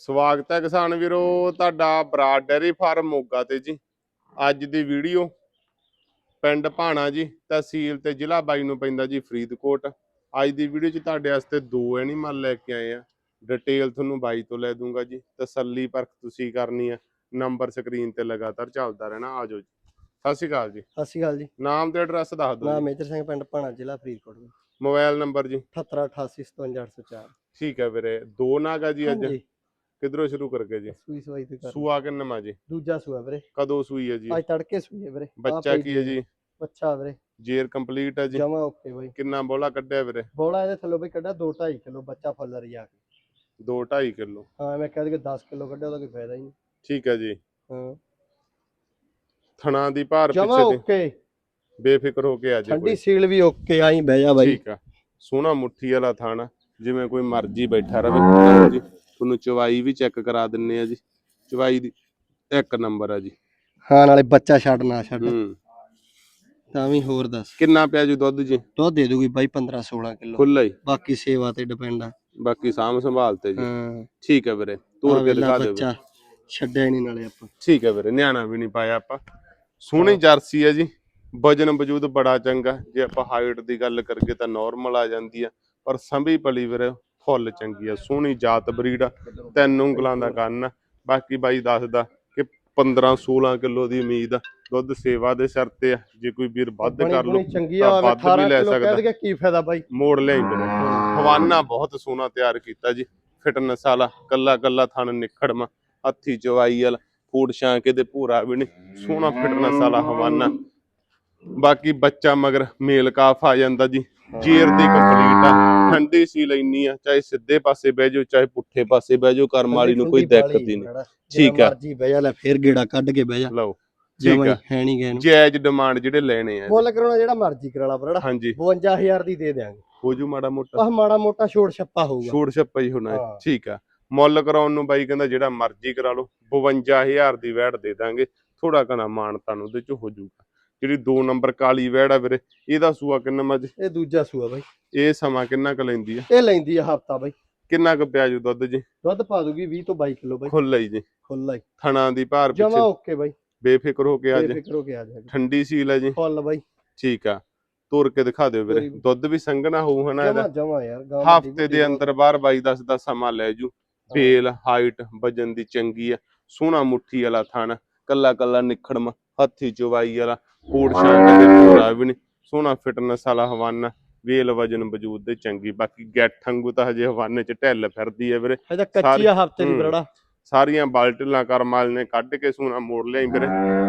ਸਵਾਗਤ ਹੈ ਕਿਸਾਨ ਵੀਰੋ ਤੁਹਾਡਾ ਬਰਾਡ ਡੈਰੀ ਫਾਰਮ ਮੋਗਾ ਤੇ ਜੀ। ਅੱਜ ਦੀ ਵੀਡੀਓ ਪਿੰਡ ਭਾਣਾ ਜੀ ਤਹਿਸੀਲ ਤੇ ਜ਼ਿਲ੍ਹਾ ਬਾਈ ਨੂੰ ਪੈਂਦਾ ਜੀ ਫਰੀਦਕੋਟ। ਅੱਜ ਦੀ ਵੀਡੀਓ 'ਚ ਤੁਹਾਡੇ ਵਾਸਤੇ ਦੋ ਐਨੀਮਲ ਲੈ ਕੇ ਆਏ ਆ। ਡਿਟੇਲ ਤੁਹਾਨੂੰ ਬਾਈ ਤੋਂ ਲੈ ਦੂੰਗਾ ਜੀ। ਤਸੱਲੀ ਪਰਖ ਤੁਸੀਂ ਕਰਨੀ ਆ। ਨੰਬਰ ਸਕਰੀਨ ਤੇ ਲਗਾਤਾਰ ਚੱਲਦਾ ਰਹਿਣਾ। ਆਜੋ ਜੀ। ਸਤਿ ਸ਼੍ਰੀ ਅਕਾਲ ਜੀ। ਸਤਿ ਸ਼੍ਰੀ ਅਕਾਲ ਜੀ। ਨਾਮ ਤੇ ਐਡਰੈਸ ਦੱਸ ਦਿਓ ਨਾਮ ਮੇਜਰ ਸਿੰਘ ਪਿੰਡ ਭਾਣਾ ਜ਼ਿਲ੍ਹਾ ਫਰੀਦਕੋਟ ਮੋਬਾਈਲ ਨੰਬਰ ਜੀ। 7888577804 ਠੀਕ ਹੈ ਵੀਰੇ। ਦੋ ਨਾਗ ਜੀ ਅੱਜ। ਕਿਧਰੋਂ ਸ਼ੁਰੂ ਕਰਕੇ ਜੀ? ਸੂਈ ਸਵਾਈ ਤੇ ਕਰ। ਸੂਆ ਕਿੰਨਾ ਜੀ? ਦੂਜਾ ਸੂਆ ਵੀਰੇ। ਕਦੋਂ ਸੂਈ ਹੈ ਜੀ? ਅੱਜ ਤੜਕੇ ਸੂਈ ਹੈ ਵੀਰੇ। ਬੱਚਾ ਕੀ ਹੈ ਜੀ? ਬੱਚਾ ਵੀਰੇ। ਜੇਰ ਕੰਪਲੀਟ ਹੈ ਜੀ? ਜਮਾ ਓਕੇ ਬਾਈ। ਕਿੰਨਾ ਬੋਲਾ ਕੱਢਿਆ ਵੀਰੇ? ਬੋਲਾ ਇਹਦੇ ਥੱਲੋਂ ਬਈ ਕੱਢਿਆ 2 2.5 ਕਿਲੋ ਬੱਚਾ ਫੁੱਲ ਰਿਆ ਕੇ। 2 2.5 ਕਿਲੋ। ਹਾਂ ਮੈਂ ਕਹਿ ਦਈਏ 10 ਕਿਲੋ ਕੱਢਿਆ ਉਹਦਾ ਕੋਈ ਫਾਇਦਾ ਹੀ ਨਹੀਂ। ਠੀਕ ਹੈ ਜੀ। ਹਾਂ। ਥਣਾ ਦੀ ਭਾਰ ਜਮਾ ਪਿੱਛੇ ਦੀ। ਓਕੇ। ਬੇਫਿਕਰ ਹੋ ਕੇ ਆ ਜਾ ਠੰਡੀ ਸੀਲ ਵੀ ਓਕੇ ਆਈ ਬਹਿ ਜਾ ਬਾਈ। ਠੀਕ ਆ। ਸੋਹਣਾ ਮੁੱਠੀ ਵਾਲਾ ਥਾਣਾ ਜਿਵੇਂ ਕੋਈ ਮਰਜ਼ੀ ਬੈਠਾ ਰਵੇ। ਜੀ ਤੁਹਾਨੂੰ ਚਵਾਈ ਵੀ ਚੈੱਕ ਕਰਾ ਦਿੰਨੇ ਆ ਜੀ। ਚਵਾਈ ਦੀ ਇੱਕ ਨੰਬਰ ਆ ਜੀ। ਹਾਂ ਨਾਲੇ ਬੱਚਾ ਛੱਡ ਨਾ ਛੱਡ। ਹੂੰ। ਤਾਂ ਵੀ ਹੋਰ ਦੱਸ। ਕਿੰਨਾ ਪਿਆ ਜੀ ਦੁੱਧ ਜੀ? ਦੁੱਧ ਦੇ ਦੂਗੀ ਬਾਈ 15 16 ਕਿਲੋ। ਖੁੱਲਾ ਹੀ। ਬਾਕੀ ਸੇਵਾ ਤੇ ਡਿਪੈਂਡ ਆ। ਬਾਕੀ ਸਾਂਭ ਸੰਭਾਲ ਤੇ ਜੀ। ਹਾਂ। ਠੀਕ ਹੈ ਵੀਰੇ ਤੋੜ ਕੇ ਦਿਖਾ ਦਿਓ ਬੱਚਾ ਛੱਡਿਆ ਹੀ ਨਹੀਂ ਨਾਲੇ ਆਪਾਂ। ਠੀਕ ਹੈ ਵੀਰੇ ਨਿਆਣਾ ਵੀ ਨਹੀਂ ਪਾਇਆ ਆਪਾਂ। ਸੋਹਣੀ ਜਰਸੀ ਹੈ ਜੀ। ਵਜਨ ਵਜੂਦ ਬੜਾ ਚੰਗਾ। ਜੇ ਆਪਾਂ ਹਾਈਟ ਦੀ ਗੱਲ ਕਰੀਏ ਤਾਂ ਨਾਰਮਲ ਆ ਜਾਂਦੀ ਆ। ਪਰ ਸੰਭੀ ਪਲੀ ਵੀਰੇ ਫੁੱਲ ਚੰਗੀ ਆ ਸੋਹਣੀ ਜਾਤ ਬਰੀਡ ਆ ਤਿੰਨ ਉਂਗਲਾਂ ਦਾ ਕੰਨ ਆ। ਬਾਕੀ ਬਾਈ ਦੱਸਦਾ ਕਿ 15 16 ਕਿਲੋ ਦੀ ਉਮੀਦ ਆ ਦੁੱਧ ਸੇਵਾ ਦੇ ਸਿਰ ਤੇ ਆ ਜੇ ਕੋਈ ਵੀਰ ਵੱਧ ਕਰ ਲੋ ਚੰਗੀ ਤਾਂ ਆ ਵੱਧ ਵੀ 18 ਲੈ ਕਿਲੋ ਸਕਦਾ। ਕਹਿ ਦਈਏ ਕੀ ਫਾਇਦਾ ਬਾਈ? ਮੋੜ ਵੀਰੇ। ਹਵਾਨਾ ਬਹੁਤ ਸੋਹਣਾ ਤਿਆਰ ਕੀਤਾ ਜੀ ਫਿਟਨੈਸ ਵਾਲਾ ਕੱਲਾ ਕੱਲਾ ਥਣ ਨਿਖੜਮਾ ਹੱਥੀ ਚਵਾਈ ਵਾਲਾ ਫੂਡ ਛਾਂਕ ਇਹਦੇ ਭੂਰਾ ਵੀ ਨਹੀਂ ਸੋਹਣਾ ਫਿਟਨੈਸ ਵਾਲਾ ਹਵਾਨਾ ਬਾਕੀ ਬੱਚਾ ਮਗਰ ਮੇਲ ਕਾਫ ਆ ਜਾਂਦਾ ਜੀ ਜੀਰ ਦੀ ਕੰਪਲੀਟ ਆ ਠੰਡੀ ਸੀ ਲੈਣੀ ਆ ਚਾਹੇ ਸਿੱਧੇ ਪਾਸੇ ਬਹਿ ਜਾਓ ਚਾਹੇ ਪੁੱਠੇ ਪਾਸੇ ਬਹਿ ਜਾਓ ਕਰਮ ਵਾਲੀ ਨੂੰ ਕੋਈ ਦਿੱਕਤ ਹੀ ਨਹੀਂ। ਠੀਕ ਆ। ਮਰਜ਼ੀ ਬਹਿ ਜਾ ਲੈ ਫੇਰ ਗੇੜਾ ਕੱਢ ਕੇ ਬਹਿ ਜਾ। ਲਓ ਜਮਾਂ ਠੀਕ ਹੀ ਆ। ਹੈ ਨਹੀਂ ਗਏ ਨੂੰ। ਜਾਇਜ਼ ਡਿਮਾਂਡ ਜਿਹੜੇ ਲੈਣੇ ਆ ਮੁੱਲ ਕਰਾਉਣਾ ਜਿਹੜਾ ਮਰਜ਼ੀ ਕਰਾ ਲਾ ਬਰੜਾ ਹਾਂਜੀ। 52000 ਦੀ ਦੇ ਦਿਆਂਗੇ। ਹੋ ਜੂ ਮਾੜਾ ਮੋਟਾ। ਆਹ ਮਾੜਾ ਮੋਟਾ ਛੋੜ ਛੱਪਾ ਹੋਊਗਾ। ਛੋੜ ਛੱਪਾ ਹੀ ਹੋਣਾ। ਠੀਕ ਆ। ਮੁੱਲ ਕਰਾਉਣ ਨੂੰ ਬਾਈ ਕਹਿੰਦਾ ਜਿਹੜਾ ਮਰਜ਼ੀ ਕਰਾ ਲਓ 52000 ਦੀ ਵੈੜ ਦੇ ਦਾਂਗੇ ਥੋੜਾ ਘਣਾ ਮਾਣ ਤੁਹਾਨੂੰ ਉਹਦੇ ਚ ਹੋ ਜਾਊਗਾ। ਜਿਹੜੀ 2 ਨੰਬਰ ਕਾਲੀ ਵੈੜ ਆ ਵੀਰੇ ਇਹਦਾ ਸੂਆ ਕਿੰਨਾ ਮੱਝ? ਇਹ ਦੂਜਾ ਸੂਆ ਬਾਈ। ਇਹ ਸਮਾਂ ਕਿੰਨਾ ਕੁ ਲੈਂਦੀ ਆ? ਇਹ ਲੈਂਦੀ ਆ ਹਫਤਾ ਬਾਈ। ਕਿੰਨਾ ਕੁ ਪਿਆ ਜੂ ਦੁੱਧ ਜੀ? ਦੁੱਧ ਪਾ ਦੂਗੀ 20 ਤੋਂ 22 ਕਿਲੋ ਬਾਈ। ਖੁੱਲਾ ਹੀ ਜੀ। ਖੁੱਲਾ ਹੀ। ਥਣਾ ਦੀ ਭਾਰ ਜਮਾ ਪਿੱਛੇ ਓਕੇ ਬਾਈ। ਬੇਫਿਕਰ ਹੋ ਕੇ ਅੱਜ ਬੇਫਿਕਰ ਹੋ ਕੇ ਆ ਜਾਏਗਾ। ਠੰਡੀ ਸੀਲ ਹੈ ਜੀ। ਫੁੱਲ ਬਾਈ। ਠੀਕ ਆ। ਤੋਰ ਕੇ ਦਿਖਾ ਦਿਓ ਵੀਰੇ। ਦੁੱਧ ਵੀ ਸੰਘਣਾ ਹੋਊ ਹਨਾ ਜਮਾ ਇਹਦਾ। ਜਮਾ ਯਾਰ ਹਫ਼ਤੇ ਦੇ। ਅੰਦਰ ਬਾਹਰ ਬਾਈ ਦੱਸ ਦਾ ਸਮਾਂ ਲੈ ਜੂ। ਫੇਲ ਹਾਈਟ ਵਜਨ ਦੀ ਚੰਗੀ ਆ। ਸੋਹਣਾ ਮੁੱਠੀ ਵਾਲਾ ਥਣ ਕੱਲਾ ਕੱਲਾ ਨਿਖੜਮ। ਹੱਥੀ ਚਵਾਈ ਵਾਲਾ ਕੋੜ ਸ਼ਾਂਕ ਦੇ ਪੂਰਾ ਵੀ ਨਹੀਂ ਸੋਹਣਾ ਫਿਟਨੈਸ ਵਾਲਾ ਹਵਾਨਾ ਵੇਲ ਵਜਨ ਵਜੂਦ ਦੇ ਚੰਗੀ ਬਾਕੀ ਗੈਠ ਵਾਂਗੂ ਤਾਂ ਹਜੇ ਹਵਾਨੇ ਚ ਢਿੱਲ ਫਿਰਦੀ ਹੈ ਵੀਰੇ। ਇਹਦਾ ਕੱਚੀ ਆ ਹਫ਼ਤੇ ਦੀ। ਬਰੜਾ। ਸਾਰੀਆਂ ਬਾਲਟੀਆਂ ਕਰਮ ਵਾਲੇ ਨੇ ਕੱਢ ਕੇ ਸੋਹਣਾ ਮੋੜ ਲਿਆਈ ਵੀਰੇ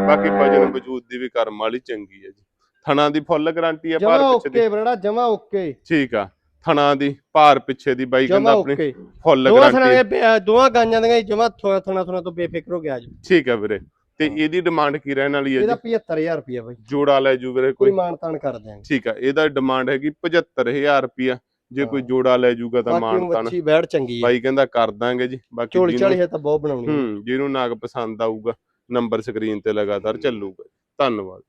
ਬਾਕੀ ਵਜਨ ਵਜੂਦ ਦੀ ਵੀ ਕਰਮ ਵਾਲੀ ਚੰਗੀ ਹੈ ਜੀ। ਥਣਾ ਦੀ ਫੁੱਲ ਗਾਰੰਟੀ ਆ ਭਾਰ ਪਿੱਛੇ ਦੀ। ਓਕੇ ਬਰੜਾ ਜਮਾ ਓਕੇ। ਠੀਕ ਆ ਥਣਾ ਦੀ ਭਾਰ ਪਿੱਛੇ ਦੀ ਬਾਈ ਕਹਿੰਦਾ ਆਪਣੀ ਫੁੱਲ ਗਾਰੰਟੀ ਥਣਾ ਦੇ ਬੇ- ਦੋਵਾਂ ਗਾਂਜਾਂ ਦੀਆਂ ਜਮਾ ਥਣਾ ਥਣਾ ਤੋਂ ਬੇਫਿਕਰ ਹੋ ਗਿਆ ਜੀ ਠੀਕ ਹੈ ਵੀਰੇ। ਤੇ ਇਹਦੀ ਡਿਮਾਂਡ ਕੀ ਰਹਿਣ ਵਾਲੀ ਹੈ ਇਹਦਾ ਜੀ 75000 ਰੁਪਿਆ ਬਾਈ। ਜੋੜਾ ਲੈ ਜੂ ਵੀਰੇ ਕੋਈ। ਕੋਈ ਮਾਨ ਤਾਨ ਕਰ ਦਿਆਂਗੇ। ਠੀਕ ਆ ਇਹਦਾ ਡਿਮਾਂਡ ਹੈਗੀ 75000 ਰੁਪਿਆ ਜੇ ਕੋਈ। ਜੋੜਾ ਲੈ ਜੂਗਾ ਤਾਂ ਬਾਕੀ ਮਾਨ ਨੂੰ ਤਾਨ। ਅੱਛੀ ਬੈੜ ਚੰਗੀ ਹੈ ਬਾਈ ਕਹਿੰਦਾ ਕਰ ਦਾਂਗੇ ਜੀ ਬਾਕੀ ਝੋਲੀ ਜਿਹਨੂੰ ਝਾਲੀ ਹੈ ਤਾਂ ਬਹੁਤ ਬਣਾਉਣੀ ਹੈ। ਹੂੰ ਜਿਹਨੂੰ ਨਾਗ ਪਸੰਦ ਆਊਗਾ ਨੰਬਰ ਸਕਰੀਨ ਤੇ ਲਗਾਤਾਰ ਚੱਲੂਗਾ। ਧੰਨਵਾਦ।